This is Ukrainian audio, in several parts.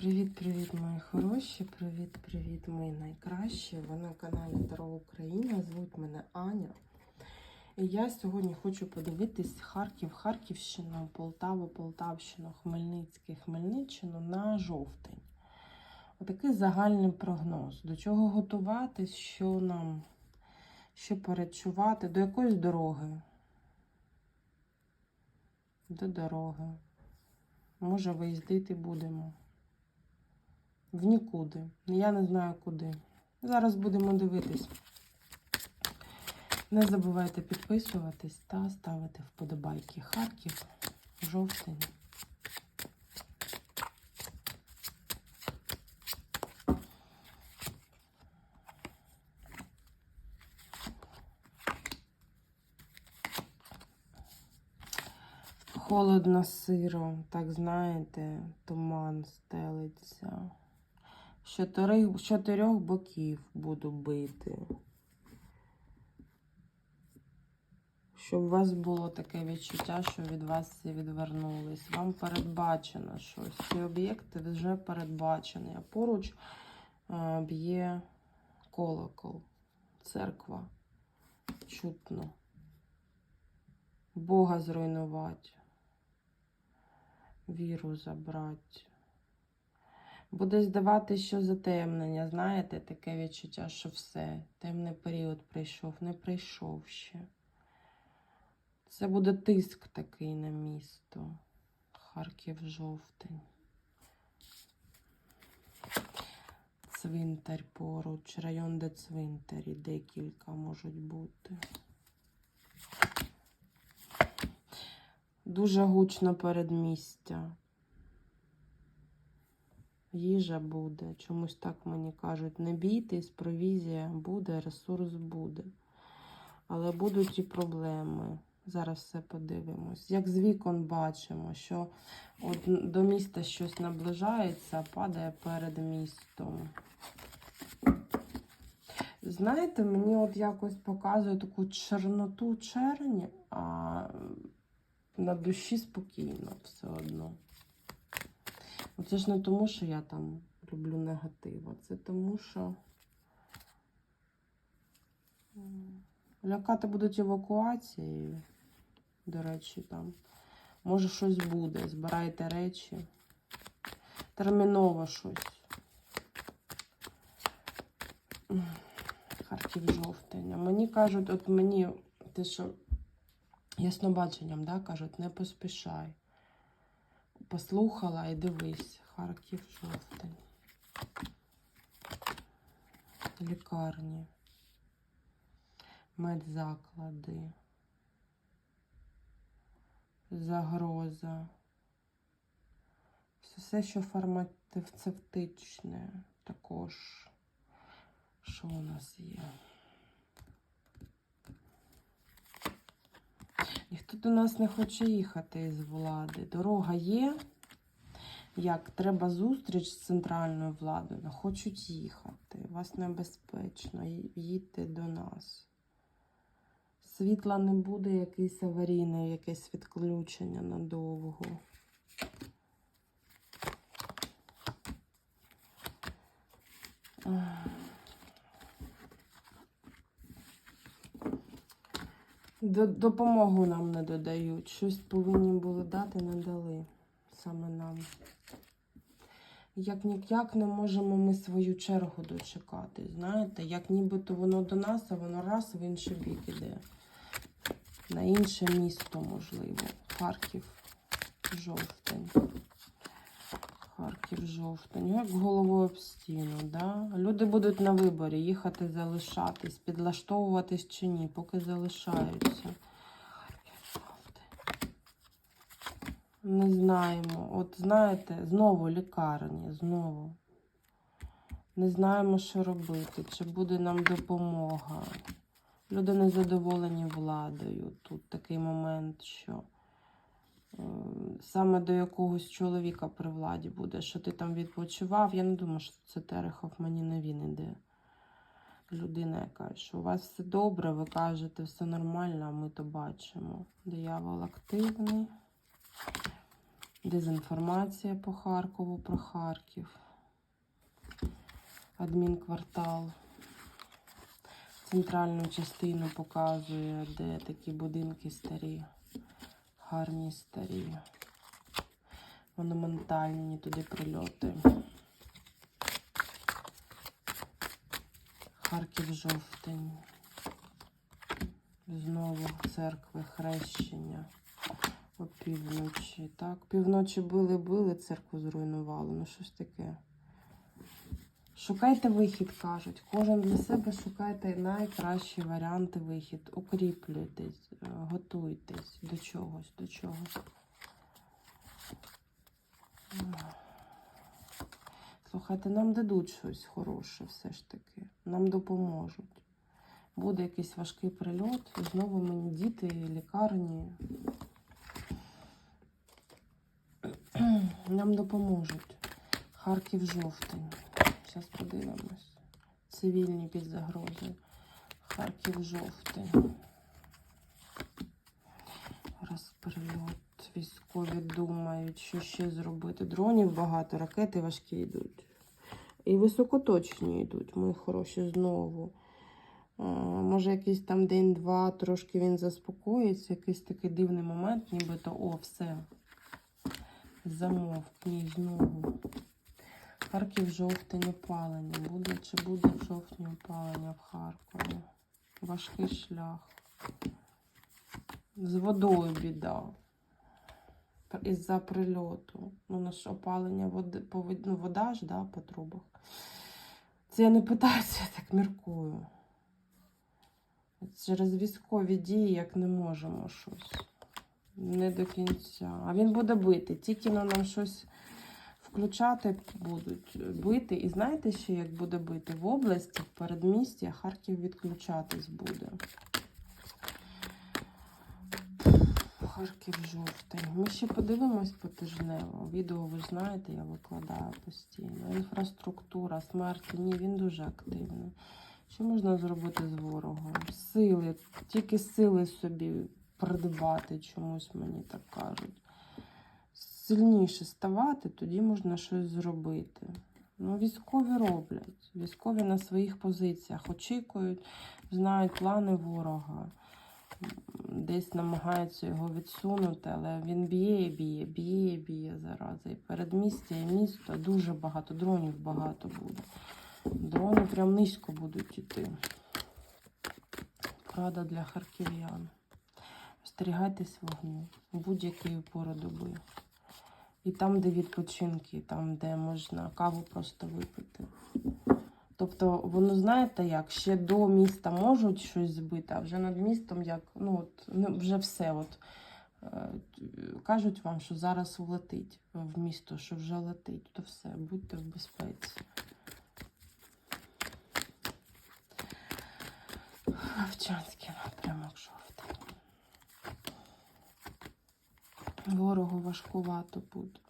Привіт-привіт, мої хороші! Привіт-привіт, мої найкращі! Ви на каналі Таро Україна. Звуть мене Аня. І я сьогодні хочу подивитись Харків, Харківщину, Полтаву, Полтавщину, Хмельницький, Хмельниччину на жовтень. Отакий загальний прогноз. До чого готуватись, що нам, що перечувати, до якоїсь дороги. До дороги. Може, виїздити будемо. В нікуди. Я не знаю куди. Зараз будемо дивитись. Не забувайте підписуватись та ставити вподобайки. Харків, жовтень. Холодно, сиро, так знаєте, туман стелиться. З чотирьох, боків буду бити. Щоб у вас було таке відчуття, що від вас всі відвернулись. Вам передбачено щось. Ці об'єкти вже передбачені. А поруч е, б'є колокол, церква. Чутно. Бога зруйнувати. Віру забрати. Буде здавати, що затемнення, знаєте, таке відчуття, що все, темний період прийшов, не прийшов ще. Це буде тиск такий на місто. Харків жовтень. Цвинтар поруч, район, де цвинтарі, декілька можуть бути. Дуже гучно передмістя. Їжа буде. Чомусь так мені кажуть. Не бійтесь, провізія буде, ресурс буде. Але будуть і проблеми. Зараз все подивимось. Як з вікон бачимо, що от до міста щось наближається, падає перед містом. Знаєте, мені от якось показує таку чорноту черні, а на душі спокійно все одно. Це ж не тому, що я там люблю негатив, це тому, що лякати будуть евакуацією. До речі, там. Може щось буде. Збирайте речі. Терміново щось. Харків жовтень. А мені кажуть, от мені те, що яснобаченням, да, кажуть, не поспішай послухала і дивись. Харків жовтень. Лікарні. Медзаклади. Загроза. Все, що фармацевтичне також. Що у нас є? Ніхто до нас не хоче їхати із влади. Дорога є. Як треба зустріч з центральною владою, не хочуть їхати. Вас небезпечно. Їдьте до нас. Світла не буде, якийсь аварійний, якесь відключення надовго. Допомогу нам не додають. Щось повинні були дати, не дали саме нам. Як ніяк не можемо ми свою чергу дочекати. Знаєте, як нібито воно до нас, а воно раз в інший бік іде. На інше місто, можливо. Харків, жовтень. Харків, жовтень. Як головою об стіну. Да? Люди будуть на виборі їхати, залишатись, підлаштовуватись чи ні, поки залишаються. Не знаємо. От знаєте, знову лікарні, знову. Не знаємо, що робити, чи буде нам допомога. Люди не задоволені владою. Тут такий момент, що саме до якогось чоловіка при владі буде, що ти там відпочивав. Я не думаю, що це Терехов, мені не він іде. Людина, яка, що у вас все добре, ви кажете, все нормально, а ми то бачимо. Диявол активний. Дезінформація по Харкову про Харків. Адмінквартал. Центральну частину показує, де такі будинки старі, гарні старі, монументальні туди прильоти. Харків жовтень. Знову церкви хрещення опівночі. Так, півночі били-били, церкву зруйнували. Ну щось таке. Шукайте вихід, кажуть. Кожен для себе шукайте найкращі варіанти вихід. Укріплюйтесь, е, готуйтесь до чогось, до чогось. Слухайте, нам дадуть щось хороше все ж таки. Нам допоможуть. Буде якийсь важкий прильот, і знову мені діти, лікарні. Нам допоможуть. Харків жовтень. Зараз подивимось. Цивільні під загрозою. Харків жовтень. Військові думають, що ще зробити. Дронів багато, ракети важкі йдуть. І високоточні йдуть, мої хороші, знову. Може, якийсь там день-два, трошки він заспокоїться, якийсь такий дивний момент, нібито о, все. Замовкні знову. Харків жовтень опалення. Буде чи буде в жовтні опалення в Харкові? Важкий шлях. З водою біда. Із-за прильоту. Ну, наш опалення води, ну, вода ж, да, по трубах. Це я не питаюся, я так міркую. Через військові дії як не можемо щось. Не до кінця. А він буде бити. Тільки на нам щось включати будуть бити. І знаєте ще, як буде бити? В області, в передмісті, Харків відключатись буде. Харків жовтень. Ми ще подивимось потижнево. Відео, ви знаєте, я викладаю постійно. Інфраструктура, смерті. Ні, він дуже активний. Що можна зробити з ворогом? Сили, тільки сили собі придбати чомусь, мені так кажуть. Сильніше ставати, тоді можна щось зробити. Ну, військові роблять. Військові на своїх позиціях очікують, знають плани ворога. Десь намагаються його відсунути, але він б'є, і б'є, б'є, б'є зараза. І передмістя, і місто дуже багато, дронів багато буде. Дрони прям низько будуть йти. Порада для харків'ян. Остерігайтесь вогню будь-якої пору доби. І там, де відпочинки, там, де можна каву просто випити. Тобто, воно знаєте як, ще до міста можуть щось збити, а вже над містом як, ну от, ну, вже все. От, е, кажуть вам, що зараз влетить в місто, що вже летить, то все, будьте в безпеці. Вовчанський напрямок жовтий. Ворогу важкувато буде.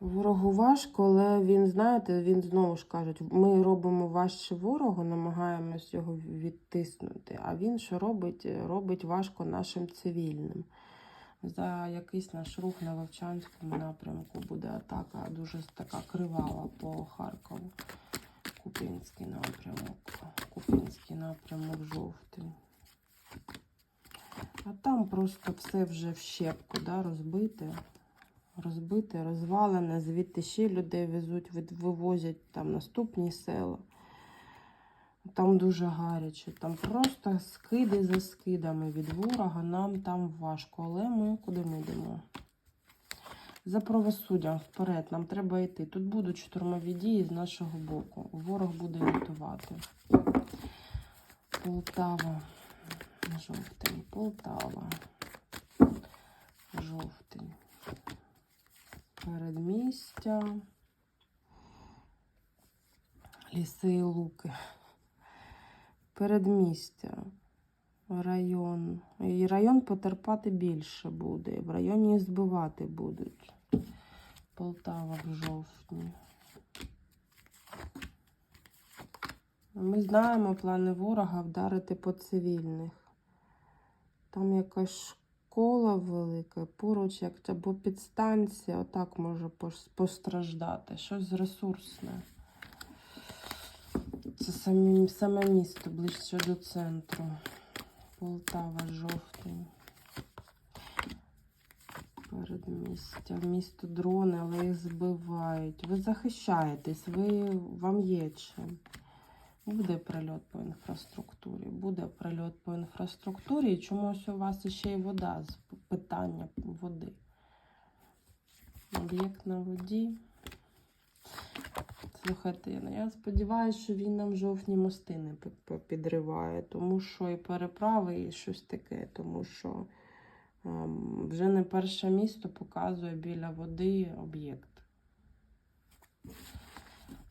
Ворогу важко, але він, знаєте, він знову ж кажуть, ми робимо важче ворогу, намагаємось його відтиснути. А він що робить? Робить важко нашим цивільним. За якийсь наш рух на Вовчанському напрямку буде атака дуже така кривава по Харкову. Купінський напрямок. Купінський напрямок жовтий. А там просто все вже в щепку, да, розбите. Розбите, розвалене, звідти ще людей везуть, вивозять там наступні села. Там дуже гаряче. Там просто скиди за скидами від ворога. Нам там важко. Але ми куди ми йдемо? За правосуддям вперед, нам треба йти. Тут будуть штурмові дії з нашого боку. Ворог буде рятувати. Полтава. Жовтень. Полтава. Жовтень. Передмістя. Ліси і луки. Передмістя. Район. І район потерпати більше буде. В районі збивати будуть. Полтава в жовтні. Ми знаємо плани ворога вдарити по цивільних. Там якась коло велике, поруч як або підстанція, отак може постраждати. Щось ресурсне. Це самі, саме місто ближче до центру. Полтава, жовтень. Передмістя. Місто дрони, але їх збивають. Ви захищаєтесь, ви, вам є чим. Буде прильот по інфраструктурі, буде прильот по інфраструктурі, і чомусь у вас ще й вода з питання води. Об'єкт на воді. Слухайте, я сподіваюся, що він нам жовтні мости не підриває, тому що і переправи, і щось таке, тому що ем, вже не перше місто показує біля води об'єкт.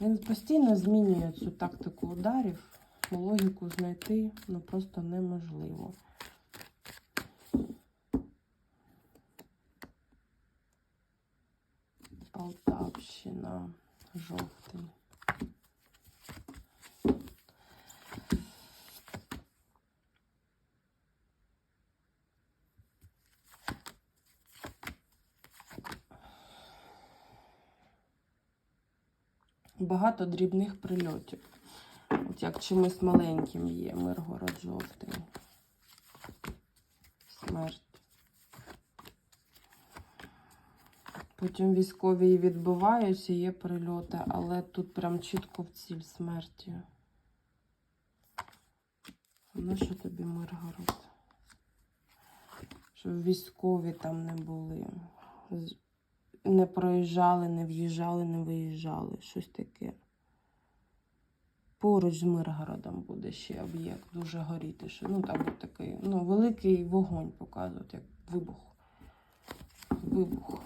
Він постійно змінює цю тактику ударів, логіку знайти ну, просто неможливо. Полтавщина, жовтий. Багато дрібних прильотів. От як чимось маленьким є Миргород жовтий. Смерть. Потім військові і відбиваються, є прильоти, але тут прям чітко в ціль смерті. Ну що тобі Миргород? Щоб військові там не були. Не проїжджали, не в'їжджали, не виїжджали. Щось таке. Поруч з Миргородом буде ще об'єкт дуже горіти. Що, ну, там буде такий, ну, великий вогонь показують, як вибух. Вибух.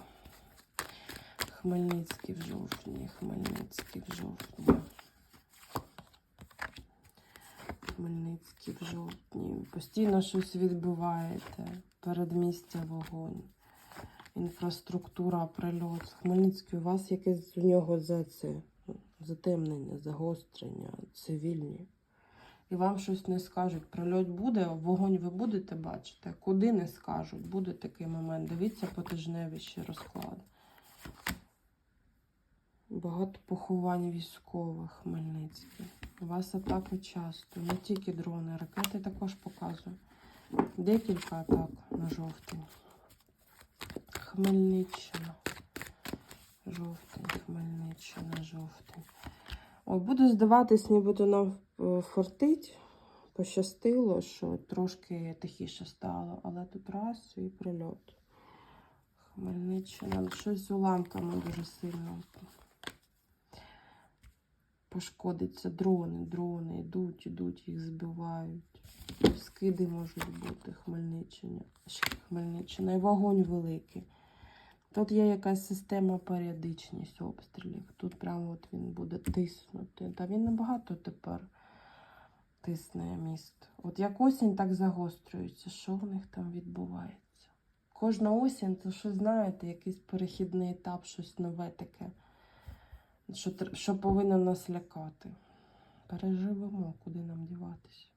Хмельницький в жовтні, Хмельницький в жовтні. Хмельницький в жовтні. Постійно щось відбиваєте. Передмістя вогонь. Інфраструктура, прильот. Хмельницький, у вас якесь у нього за це затемнення, загострення, цивільні. І вам щось не скажуть. Прильот буде, вогонь ви будете бачити, куди не скажуть. Буде такий момент. Дивіться по тижневі ще розклади. Багато поховань військових Хмельницький. У вас атаки часто, не тільки дрони, ракети також показую. Декілька атак на жовтень. Хмельниччина. Жовтень, Хмельниччина, жовтень. Ой, буду здаватись, нібито нам е, фортить. Пощастило, що трошки тихіше стало, але тут раз і прильот. Хмельниччина. Щось з уламками дуже сильно пошкодиться. Дрони, дрони йдуть, йдуть, їх збивають. Скиди можуть бути Хмельниччина. Хмельниччина. І вогонь великий. Тут є якась система періодичність обстрілів. Тут прямо от він буде тиснути. Та він набагато тепер тисне міст. От як осінь, так загострюється. Що в них там відбувається? Кожна осінь, це що знаєте, якийсь перехідний етап, щось нове таке, що, що повинно нас лякати. Переживемо, куди нам діватися.